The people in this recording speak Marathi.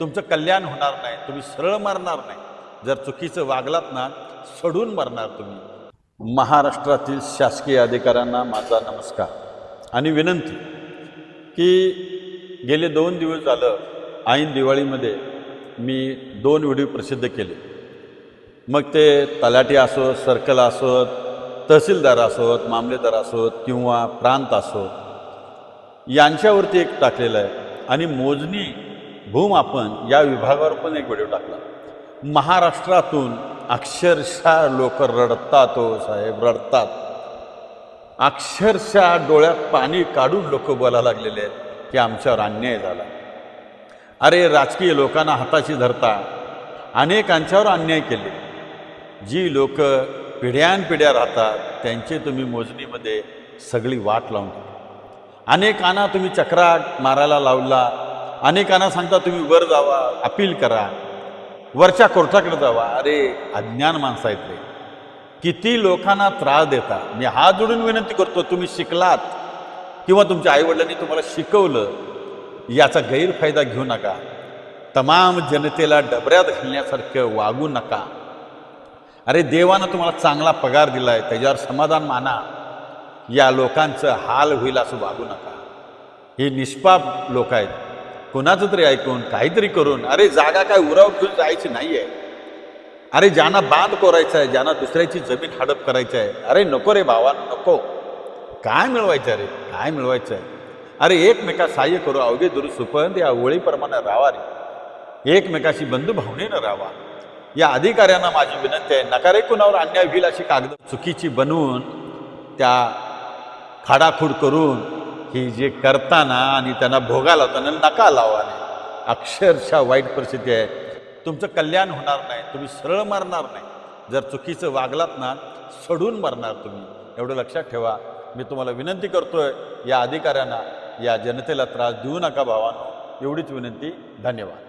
तुमचं कल्याण होणार नाही तुम्ही सरळ मरणार नाही. जर चुकीचं वागलात ना सडून मरणार तुम्ही. महाराष्ट्रातील शासकीय अधिकाऱ्यांना माझा नमस्कार आणि विनंती की गेले दोन दिवस झालं ऐन दिवाळीमध्ये मी दोन व्हिडिओ प्रसिद्ध केले. मग ते तलाठी असोत सर्कल असोत तहसीलदार असोत मामलेदार असोत किंवा प्रांत असोत यांच्यावरती एक टाकलेलं आहे. आणि मोजणी भूमापन या विभागावर पण एक व्हिडिओ टाकला. महाराष्ट्रातून अक्षरशः लोक रडतात हो साहेब रडतात. अक्षरशः डोळ्यात पाणी काढून लोक बोलायला लागलेले आहेत की आमच्यावर अन्याय झाला. अरे राजकीय लोकांना हाताशी धरता अनेकांच्यावर अन्याय केले. जी लोक पिढ्यानपिढ्या राहतात त्यांचे तुम्ही मोजणीमध्ये सगळी वाट लावून अनेकांना तुम्ही चक्रा मारायला लावला अनेकांना सांगता तुम्ही वर जावा अपील करा वरच्या कोर्टाकडे जावा. अरे अज्ञान माणसं आहेत रे किती लोकांना त्रास देता मी हात जोडून विनंती करतो तुम्ही शिकलात किंवा तुमच्या आईवडिलांनी तुम्हाला शिकवलं याचा गैरफायदा घेऊ नका. तमाम जनतेला डबऱ्यात घालण्यासारखं वागू नका. अरे देवानं तुम्हाला चांगला पगार दिला आहे त्याच्यावर समाधान माना. या लोकांचं हाल होईल असं वागू नका. हे निष्पाप लोक आहेत. कोणाचं तरी ऐकून काहीतरी करून अरे जागा काय उराव घेऊन जायची नाही आहे अरे ज्यांना बांध कोरायचा आहे ज्यांना दुसऱ्याची जमीन हडप करायची आहे अरे नको रे भावा नको. काय मिळवायचं अरे रे? काय मिळवायचं आहे? अरे एकमेका सहाय्य करू अवघे दुरू सुपंत या ओळीप्रमाणे राहा रे. एकमेकाशी बंधुभावनेनं राहावा या अधिकाऱ्यांना माझी विनंती आहे नकारे कुणावर अन्याय होईल अशी कागद चुकीची बनवून त्या खाडाखूड करून ही जे करताना आणि त्यांना भोगा लावताना नका लावाने. अक्षरशः वाईट परिस्थिती आहे. तुमचं कल्याण होणार नाही तुम्ही सरळ मरणार नाही. जर चुकीचं वागलात ना सडून मरणार तुम्ही. एवढं लक्षात ठेवा. मी तुम्हाला विनंती करतोय या अधिकाऱ्यांना या जनतेला त्रास देऊ नका भावानं. एवढीच विनंती. धन्यवाद.